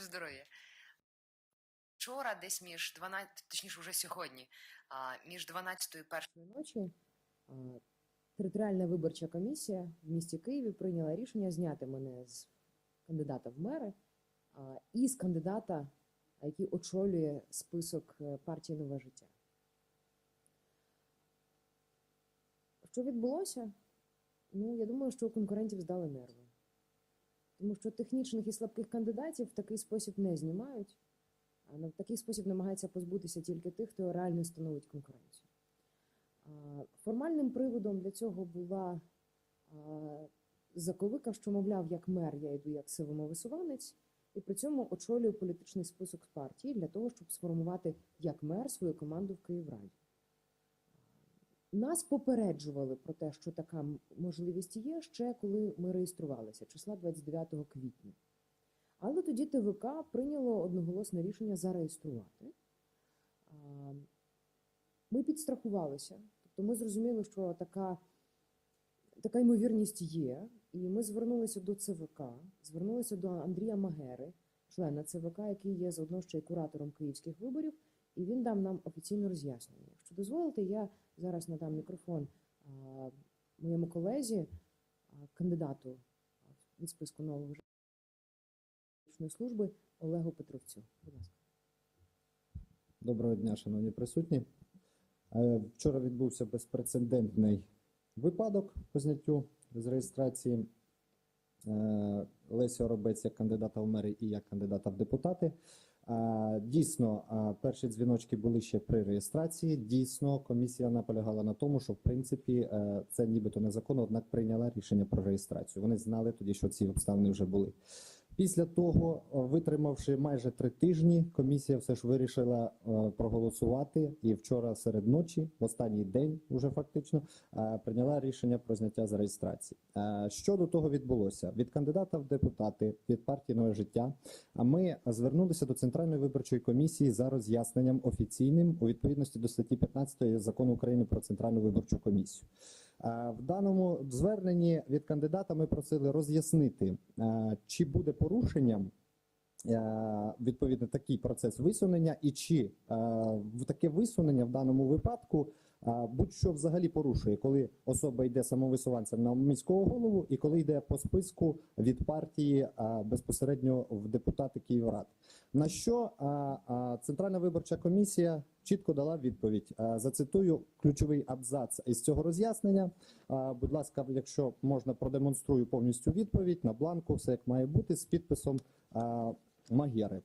Боже здоров'я. Вчора, десь між 12, точніше, вже сьогодні, між 12 і 1 ночі територіальна виборча комісія в місті Києві прийняла рішення зняти мене з кандидата в мери і з кандидата, який очолює список е, партії Нове життя. Що відбулося? Ну, я думаю, що конкурентів здали нерви. Тому що технічних і слабких кандидатів в такий спосіб не знімають, а в такий спосіб намагаються позбутися тільки тих, хто реально становить конкуренцію. Формальним приводом для цього була заковика, що, мовляв, як мер я йду як самовисуванець, і при цьому очолюю політичний список партії для того, щоб сформувати як мер свою команду в Київраді. Нас попереджували про те, що така можливість є ще коли ми реєструвалися, числа 29 квітня. Але тоді ТВК прийняло одноголосне рішення зареєструвати. Ми підстрахувалися, тобто ми зрозуміли, що така, така ймовірність є, і ми звернулися до ЦВК, звернулися до Андрія Магери, члена ЦВК, який є заодно ще й куратором київських виборів, і він дав нам офіційне роз'яснення. Якщо дозволите, я зараз надам мікрофон моєму колезі, кандидату від списку нового служби Олегу Петровцю. Будь ласка. Доброго дня, шановні присутні. Е, Вчора відбувся безпрецедентний випадок по зняттю з реєстрації е, Лесі Оробець як кандидата в мери і як кандидата в депутати. Дійсно, перші дзвіночки були ще при реєстрації. Дійсно, комісія наполягала на тому, що в принципі е, це нібито незаконно, однак прийняла рішення про реєстрацію. Вони знали тоді, що ці обставини вже були. Після того, е, витримавши майже три тижні, комісія все ж вирішила е, проголосувати. І вчора серед ночі, в останній день, уже фактично, е, прийняла рішення про зняття з реєстрації. Що до того відбулося? Від кандидата в депутати від партії нове життя. Ми звернулися до центральної виборчої комісії за роз'ясненням офіційним у відповідності до статті 15 закону України про центральну виборчу комісію. Е, В даному зверненні від кандидата ми просили роз'яснити, е, чи буде порушенням е, відповідно такий процес висунення, і чи таке висунення в даному випадку будь-що взагалі порушує, коли особа йде самовисуванцем на міського голову, і коли йде по списку від партії безпосередньо в депутати Київрад. На що Центральна виборча комісія чітко дала відповідь. Зацитую ключовий абзац із цього роз'яснення. Будь ласка, якщо можна, продемонструю повністю відповідь на бланку, все як має бути з підписом Магєри.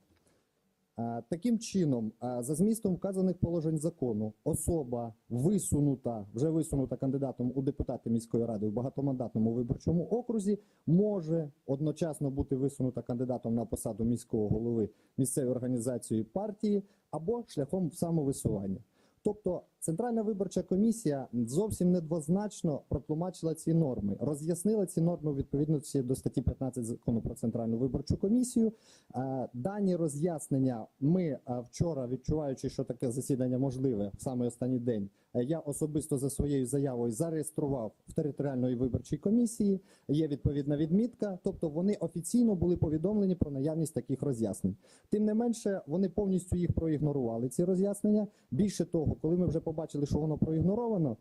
Таким чином, за змістом вказаних положень закону, особа висунута, вже висунута кандидатом у депутати міської ради в багатомандатному виборчому окрузі, може одночасно бути висунута кандидатом на посаду міського голови місцевої організації партії або шляхом самовисування. Тобто Центральна виборча комісія зовсім недвозначно протлумачила ці норми, роз'яснила ці норми у відповідності до статті 15 закону про центральну виборчу комісію. Е, Дані роз'яснення ми е, вчора, відчуваючи, що таке засідання можливе в саме останній день, е, я особисто за своєю заявою зареєстрував в територіальної виборчій комісії. Є відповідна відмітка, тобто вони офіційно були повідомлені про наявність таких роз'яснень. Тим не менше, вони повністю їх проігнорували. Ці роз'яснення. Більше того, коли ми вже побачили, що воно проігноровано,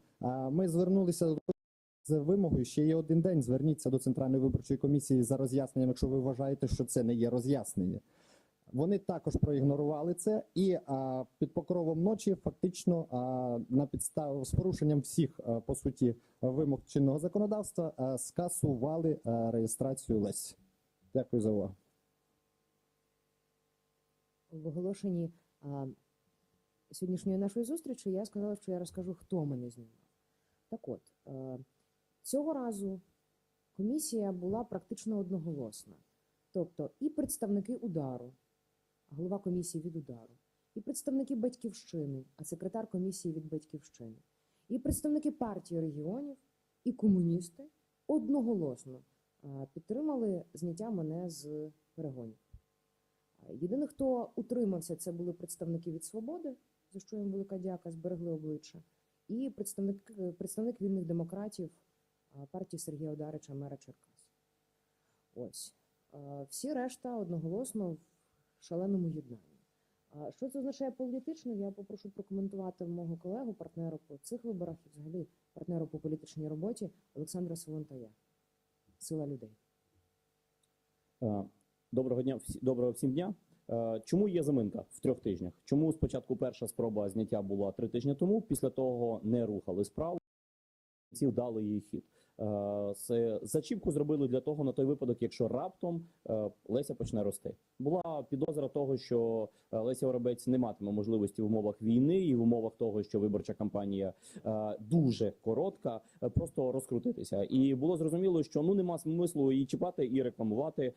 ми звернулися з вимогою. Ще є один день. Зверніться до центральної виборчої комісії за роз'ясненням, якщо ви вважаєте, що це не є роз'яснення. Вони також проігнорували це і а, під покровом ночі фактично а, на підстав з порушенням всіх а, по суті вимог чинного законодавства а, скасували а, реєстрацію Лесі. Дякую за увагу. в оголошенні сьогоднішньої нашої зустрічі я сказала, що я розкажу, хто мене знімав. Так от, е, цього разу комісія була практично одноголосна. Тобто і представники удару, голова комісії від удару, і представники батьківщини, а секретар комісії від батьківщини, і представники партії регіонів, і комуністи одноголосно е, підтримали зняття мене з перегонів. Єдине, хто утримався, це були представники від свободи, за що їм велика дяка, зберегли обличчя, і представник, представник вільних демократів партії Сергія Одарича, мера Черкас. Ось. Всі решта одноголосно в шаленому єднанні. Що це означає політично? Я попрошу прокоментувати мого колегу, партнера по цих виборах і взагалі партнера по політичній роботі Олександра Солонтая. Сила людей. Е, Доброго дня, доброго всім дня. Е, Чому є заминка в трьох тижнях? Чому спочатку перша спроба зняття була три тижні тому, після того не рухали справу, ці дали їй хід. Е, зачіпку зробили для того на той випадок, якщо раптом е, Леся почне рости. Була підозра того, що е, Леся Воробець не матиме можливості в умовах війни і в умовах того, що виборча кампанія е, дуже коротка, е, просто розкрутитися. І було зрозуміло, що ну нема смислу її чіпати і рекламувати.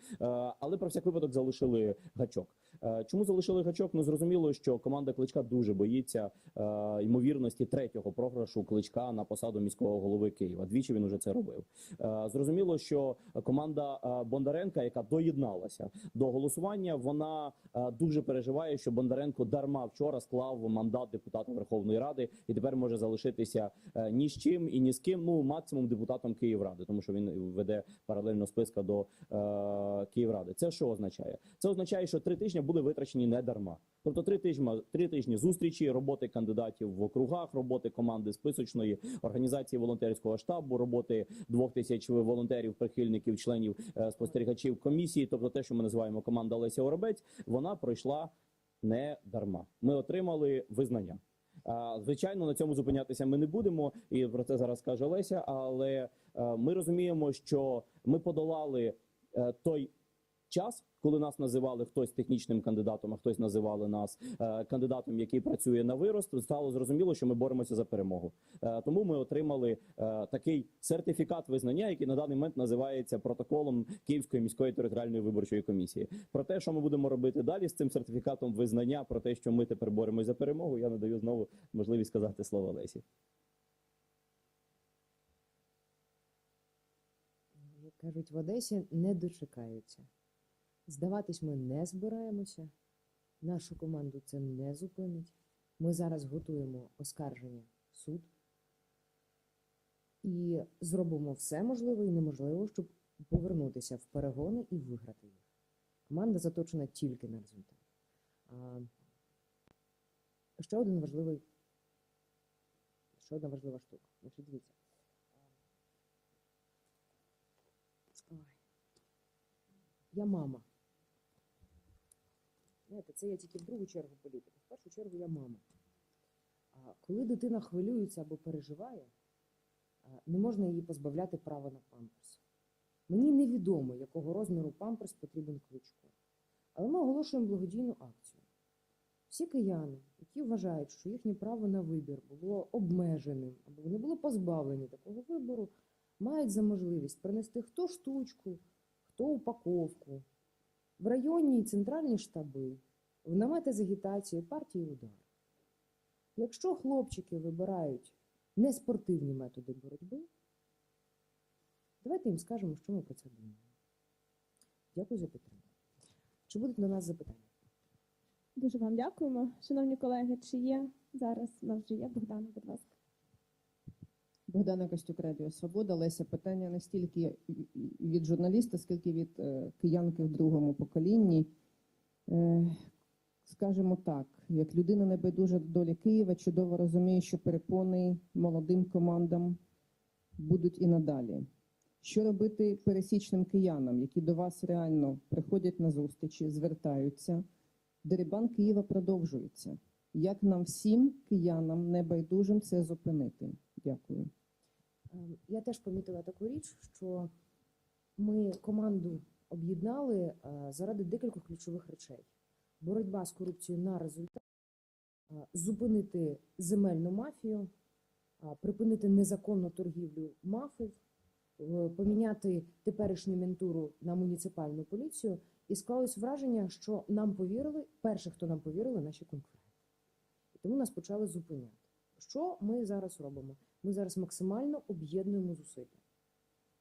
Але про всяк випадок залишили гачок. Чому залишили гачок? Ну зрозуміло, що команда кличка дуже боїться ймовірності третього програшу кличка на посаду міського голови Києва. Двічі він уже це робив. Зрозуміло, що команда Бондаренка, яка доєдналася до голосування, вона е, дуже переживає, що Бондаренко дарма вчора склав мандат депутата Верховної Ради і тепер може залишитися е, ні з чим і ні з ким. Ну максимум депутатом Київради, тому що він веде паралельно списка до е, Київради. Це що означає? Це означає, що три тижні були витрачені не дарма. Тобто три тижні, три тижні зустрічі, роботи кандидатів в округах, роботи команди списочної, організації волонтерського штабу, роботи двох тисяч волонтерів, прихильників, членів е, спостерігачів комісії. Тобто, те, що ми називаємо команда Леся Оробець, вона пройшла не дарма. Ми отримали визнання. Звичайно, на цьому зупинятися ми не будемо, і про це зараз каже Леся. Але е, ми розуміємо, що ми подолали е, той час, коли нас називали хтось технічним кандидатом, а хтось називали нас е, кандидатом, який працює на вирост. Стало зрозуміло, що ми боремося за перемогу. Е, Тому ми отримали е, такий сертифікат визнання, який на даний момент називається протоколом Київської міської територіальної виборчої комісії. Про те, що ми будемо робити далі з цим сертифікатом визнання, про те, що ми тепер боремося за перемогу, я надаю знову можливість сказати слово Лесі. Кажуть в Одесі, не дочекаються. Здаватись ми не збираємося. Нашу команду це не зупинить. Ми зараз готуємо оскарження в суд і зробимо все можливе і неможливе, щоб повернутися в перегони і виграти їх. Команда заточена тільки на результат. Ще один важливий, ще одна важлива штука. Значить, дивіться. Я мама. Знаєте, це я тільки в другу чергу політика. В першу чергу я мама. А коли дитина хвилюється або переживає, не можна її позбавляти права на памперс. Мені невідомо, якого розміру памперс потрібен кличку. Але ми оголошуємо благодійну акцію. Всі кияни, які вважають, що їхнє право на вибір було обмеженим, або вони були позбавлені такого вибору, мають за можливість принести хто штучку, хто упаковку, в районні і центральні штаби, в намети з агітацією партії удар. Якщо хлопчики вибирають неспортивні методи боротьби, давайте їм скажемо, що ми про це думаємо. Дякую за підтримку. Чи будуть до нас запитання? Дуже вам дякуємо, шановні колеги. Чи є зараз у нас вже є Богдана, будь ласка. Богдана Костюк, Радіо Свобода. Леся, питання не стільки від журналіста, скільки від е, киянки в другому поколінні. Е, Скажімо так, як людина небайдужа до долі Києва, чудово розуміє, що перепони молодим командам будуть і надалі. Що робити пересічним киянам, які до вас реально приходять на зустрічі, звертаються? Дерибан Києва продовжується. Як нам всім киянам небайдужим це зупинити? Дякую. Ем, Я теж помітила таку річ, що ми команду об'єднали е, заради декількох ключових речей: боротьба з корупцією на результат, е, зупинити земельну мафію, е, припинити незаконну торгівлю мафів, поміняти теперішню ментуру на муніципальну поліцію. І склалось враження, що нам повірили, перші, хто нам повірили, наші конкуренти. І тому нас почали зупиняти. Що ми зараз робимо? Ми зараз максимально об'єднуємо зусилля.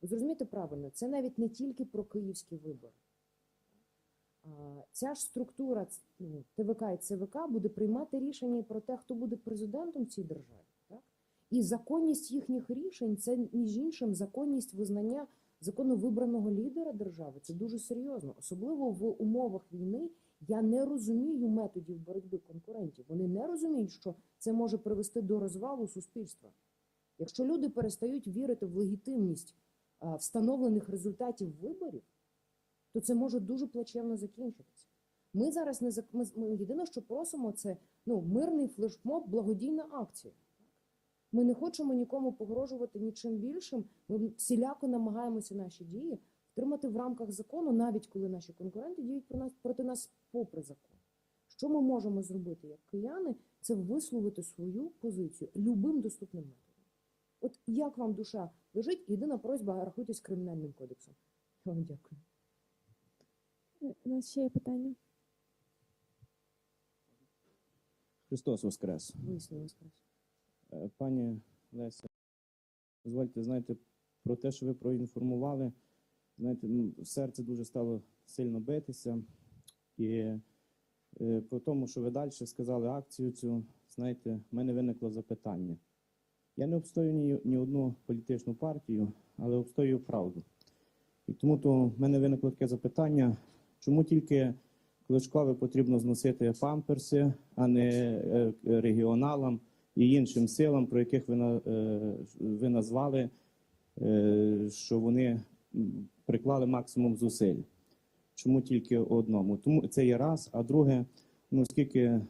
Ви зрозумієте правильно, це навіть не тільки про київські вибори. Ця ж структура ну, ТВК і ЦВК буде приймати рішення про те, хто буде президентом цій державі. Так? І законність їхніх рішень це, між іншим, законність визнання законно вибраного лідера держави. Це дуже серйозно, особливо в умовах війни Я не розумію методів боротьби конкурентів. Вони не розуміють, що це може привести до розвалу суспільства. Якщо люди перестають вірити в легітимність встановлених результатів виборів, то це може дуже плачевно закінчитися. Ми зараз не зак- ми, єдине, що просимо, це ну, мирний флешмоб, благодійна акція. Ми не хочемо нікому погрожувати нічим більшим. Ми всіляко намагаємося наші дії втримати в рамках закону, навіть коли наші конкуренти діють про нас проти нас попри закон. Що ми можемо зробити як кияни, це висловити свою позицію любим доступним методом. От як вам душа лежить, єдина просьба рахуйтесь кримінальним кодексом. Я вам дякую. Е, У нас ще є питання. Христос Воскрес. Виясню воскрес. Е, Пані Леся, дозвольте, знаєте, про те, що ви проінформували, знаєте, серце дуже стало сильно битися. І е, по тому, що ви далі сказали акцію цю, знаєте, в мене виникло запитання. Я не обстою ні, ні одну політичну партію, але обстоюю правду. І тому то в мене виникло таке запитання, чому тільки Кличкові потрібно зносити памперси, а не е, регіоналам і іншим силам, про яких ви, е, ви назвали, е, що вони приклали максимум зусиль. Чому тільки одному? Тому це є раз. А друге, ну скільки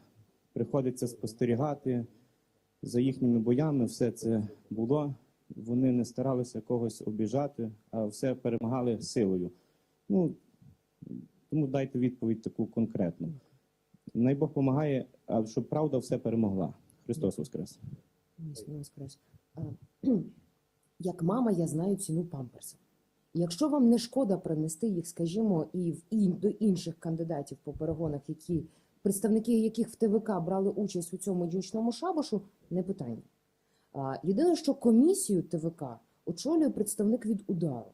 приходиться спостерігати за їхніми боями, все це було. Вони не старалися когось обіжати, а все перемагали силою. Ну тому дайте відповідь таку конкретну. Най Бог допомагає, щоб правда все перемогла. Христос Воскрес! Воскрес. Як мама, я знаю ціну памперса. Якщо вам не шкода принести їх, скажімо, і в до інших кандидатів по перегонах, які представники яких в ТВК брали участь у цьому дючному шабашу, не питання. Єдине, що комісію ТВК очолює представник від удару.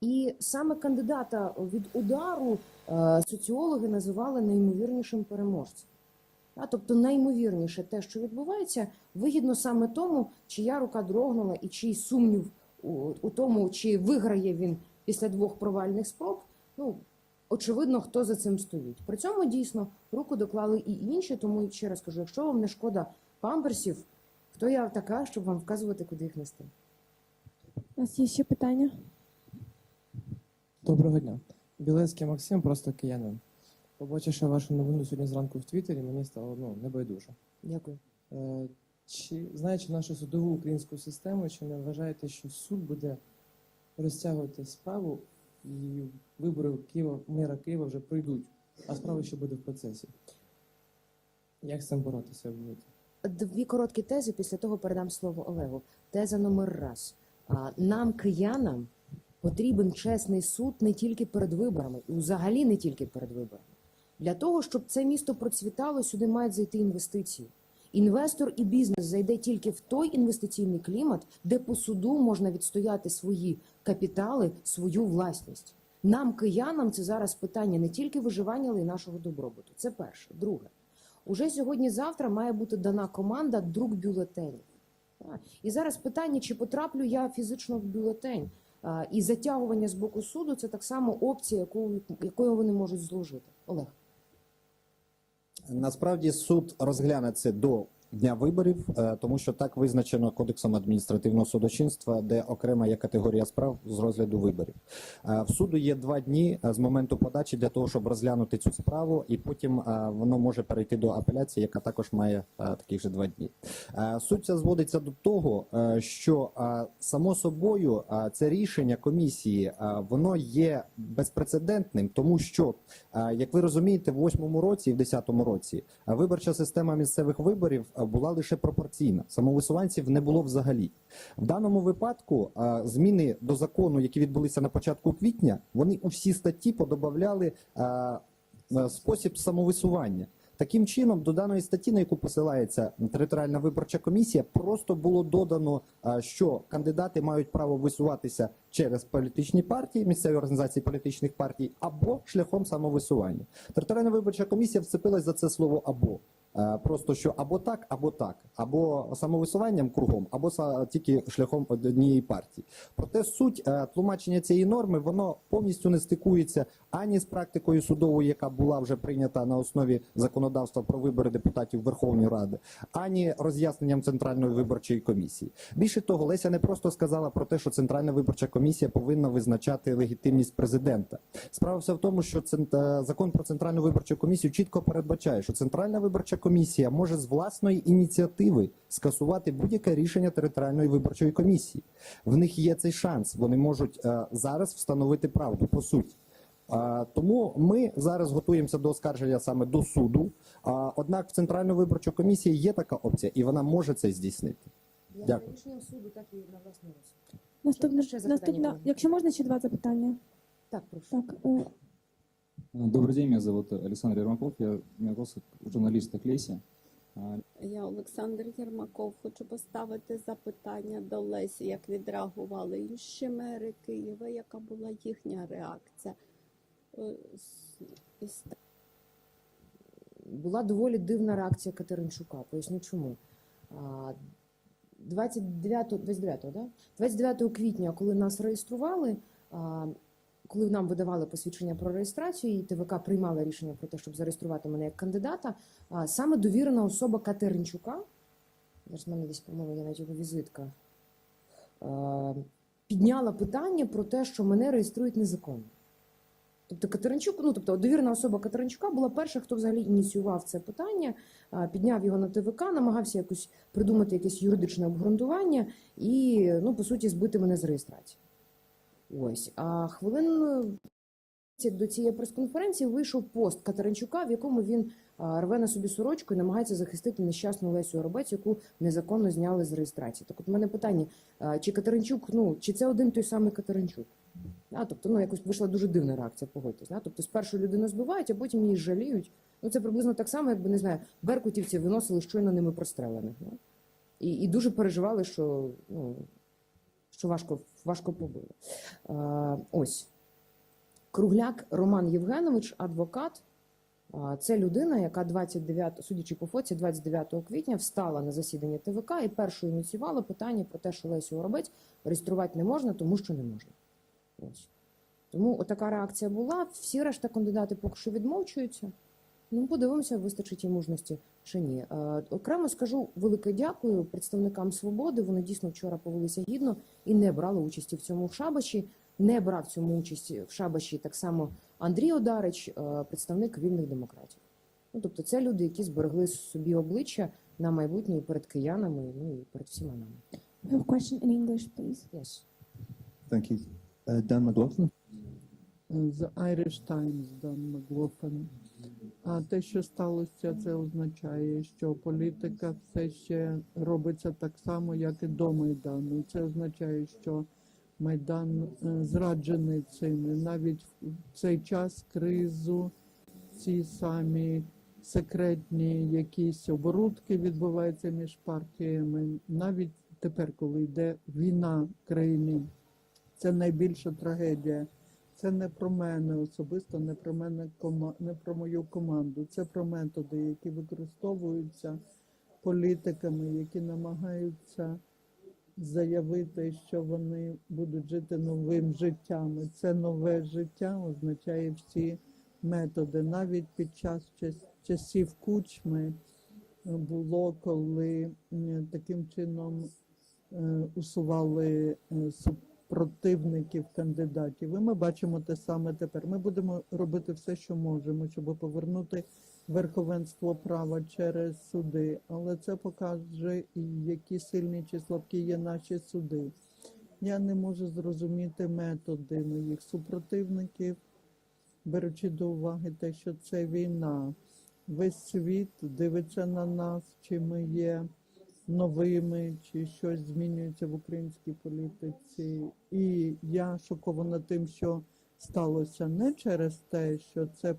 І саме кандидата від удару соціологи називали найімовірнішим переможцем. Тобто найімовірніше те, що відбувається, вигідно саме тому, чия рука дрогнула і чий сумнів у, у тому, чи виграє він після двох провальних спроб. Ну, очевидно, хто за цим стоїть. При цьому дійсно руку доклали і інші, тому ще раз кажу, якщо вам не шкода памперсів, хто я така, щоб вам вказувати, куди їх нести? У нас є ще питання. Доброго дня. Білецький Максим, просто киянин. Побачивши вашу новину сьогодні зранку в Твіттері, мені стало ну, небайдуже. Дякую. Е, чи знаючи нашу судову українську систему, чи не вважаєте, що суд буде розтягувати справу і вибори Києва, мера Києва вже пройдуть, а справа ще буде в процесі? Як з цим боротися будете? Дві короткі тези, після того передам слово Олегу. Теза номер раз. Нам, киянам, потрібен чесний суд не тільки перед виборами, і взагалі не тільки перед виборами. Для того, щоб це місто процвітало, сюди мають зайти інвестиції. Інвестор і бізнес зайде тільки в той інвестиційний клімат, де по суду можна відстояти свої капітали, свою власність. Нам, киянам, це зараз питання не тільки виживання, але й нашого добробуту. Це перше. Друге. Уже сьогодні-завтра має бути дана команда друк бюлетенів. І зараз питання, чи потраплю я фізично в бюлетень. І затягування з боку суду це так само опція, яку, якою вони можуть зложити. Олег. Насправді суд розгляне це до дня виборів, е, тому що так визначено кодексом адміністративного судочинства, де окрема є категорія справ з розгляду виборів. Е, В суду є два дні е, з моменту подачі для того, щоб розглянути цю справу, і потім воно може перейти до апеляції, яка також має таких же два дні. Суть ця зводиться до того, що само собою це рішення комісії воно є безпрецедентним, тому що, як ви розумієте, в восьмому році і в десятому році виборча система місцевих виборів була лише пропорційна. Самовисуванців не було взагалі. В даному випадку е, зміни до закону, які відбулися на початку квітня, вони у всі статті подобавляли е, е, спосіб самовисування. Таким чином, до даної статті, на яку посилається територіальна виборча комісія, просто було додано, що кандидати мають право висуватися через політичні партії, місцеві організації політичних партій або шляхом самовисування. Територіальна виборча комісія вцепилась за це слово або. Е, Просто що або так, або так, або самовисуванням кругом, або тільки шляхом однієї партії. Проте суть е, тлумачення цієї норми воно повністю не стикується ані з практикою судовою, яка була вже прийнята на основі законодавства про вибори депутатів Верховної Ради, ані роз'ясненням Центральної виборчої комісії. Більше того, Леся не просто сказала про те, що Центральна виборча комісія повинна визначати легітимність президента. Справа вся в тому, що е, закон про центральну виборчу комісію чітко передбачає, що Центральна виборча комісія може з власної ініціативи скасувати будь-яке рішення територіальної виборчої комісії. В них є цей шанс. Вони можуть е, зараз встановити правду по суті. А, Тому ми зараз готуємося до оскарження саме до суду. А, Однак в Центральної виборчої комісії є така опція, і вона може це здійснити. Я Дякую. рішенням суду, так і на власний розсуд. Наступне, ще запитання наступна, були? якщо можна, ще два запитання. Так, прошу. Так, е, Добрый день, меня зовут Александр Ермаков, я меня журналист так Леся. Я Олександр Єрмаков. Хочу поставити запитання до Лесі, як відреагували інші мери Києва, яка була їхня реакція? Е, була доволі дивна реакція Катеринчука. Поясню чому. А, 29, 29, да? 29 квітня, коли нас реєстрували, коли нам видавали посвідчення про реєстрацію, і ТВК приймала рішення про те, щоб зареєструвати мене як кандидата, саме довірена особа Катеринчука, зараз в мене десь, по-моєму, є навіть його візитка, підняла питання про те, що мене реєструють незаконно. Тобто Катеринчук, ну тобто довірена особа Катеринчука була перша, хто взагалі ініціював це питання, підняв його на ТВК, намагався якось придумати якесь юридичне обґрунтування і, ну, по суті, збити мене з реєстрації. Ось. А хвилин е, до цієї прес-конференції вийшов пост Катеринчука, в якому він рве на собі сорочку і намагається захистити нещасну Лесю Оробець, яку незаконно зняли з реєстрації. Так от у мене питання: чи Катеринчук, ну чи це один той самий Катеринчук? Да, тобто, ну якось вийшла дуже дивна реакція, погодьтесь. Да? Тобто, спершу людину збивають, а потім її жаліють. Ну це приблизно так само, якби не знаю, беркутівці виносили щойно ними прострелених. Да? І, і дуже переживали, що, ну, що важко, важко побили. А, ось. Кругляк Роман Євгенович, адвокат. Це людина, яка 29, судячи по фоці, 29 квітня встала на засідання ТВК і першою ініціювала питання про те, що Лесю Оробець реєструвати не можна, тому що не можна. Ось. Тому отака реакція була. Всі решта кандидати поки що відмовчуються. Ну, подивимося, вистачить їм мужності чи ні. Е, окремо скажу велике дякую представникам свободи. Вони дійсно вчора повелися гідно і не брали участі в цьому шабаші. Не брав цьому участі в шабаші так само Андрій Одарич, е, представник вільних демократів. Ну, тобто, це люди, які зберегли собі обличчя на майбутнє і перед киянами, ну і перед всіма нами. we have a question in English, please. Yes. Thank you. Uh, Dan McLaughlin. з Irish Times Дан Маглофен. А те, що сталося, це означає, що політика все ще робиться так само, як і до Майдану. Це означає, що Майдан е, зраджений цим. Навіть в цей час кризу ці самі секретні якісь оборудки відбуваються між партіями. Навіть тепер, коли йде війна в країні, це найбільша трагедія. Це не про мене особисто, не про мене кома- не про мою команду. Це про методи, які використовуються політиками, які намагаються заявити, що вони будуть жити новим життям. І це нове життя означає всі методи. Навіть під час час- часів кучми було, коли таким чином е, усували е, супротивників кандидатів. І ми бачимо те саме тепер. Ми будемо робити все, що можемо, щоб повернути верховенство права через суди. Але це покаже, які сильні чи слабкі є наші суди. Я не можу зрозуміти методи моїх супротивників, беручи до уваги те, що це війна. Весь світ дивиться на нас, чи ми є новими, чи щось змінюється в українській політиці. І я шокована тим, що сталося не через те, що це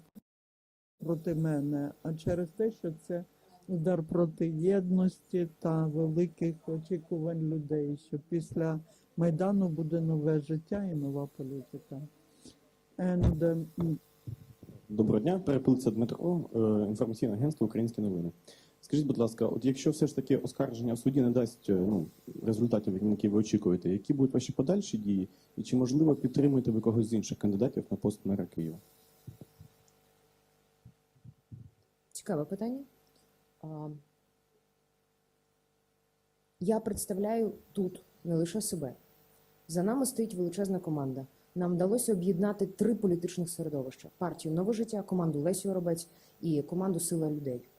проти мене, а через те, що це удар проти єдності та великих очікувань людей, що після Майдану буде нове життя і нова політика. And, um, Доброго дня, перепилиться Дмитро, е, інформаційне агентство Українські новини. Скажіть, будь ласка, от якщо все ж таки оскарження в суді не дасть е, ну, результатів, які ви очікуєте, які будуть ваші подальші дії, і чи можливо підтримуєте ви когось з інших кандидатів на пост мера Києва? Цікаве питання. Я представляю тут не лише себе. За нами стоїть величезна команда. Нам вдалося об'єднати три політичних середовища: партію Нове життя, команду Лесі Оробець і команду Сила людей.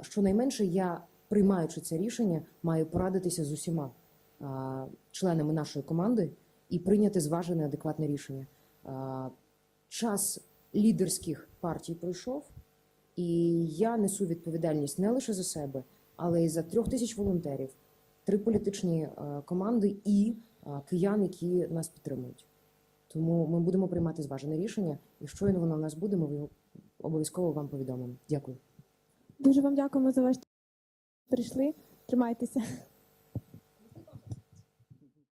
Щонайменше я, приймаючи це рішення, маю порадитися з усіма членами нашої команди і прийняти зважене адекватне рішення. Час лідерських партій пройшов. І я несу відповідальність не лише за себе, але й за трьох тисяч волонтерів, три політичні е, команди і е, киян, які нас підтримують. Тому ми будемо приймати зважене рішення, і щойно воно в нас буде, ми його обов'язково вам повідомимо. Дякую. Дуже вам дякуємо за ваш прийшли. Тримайтеся.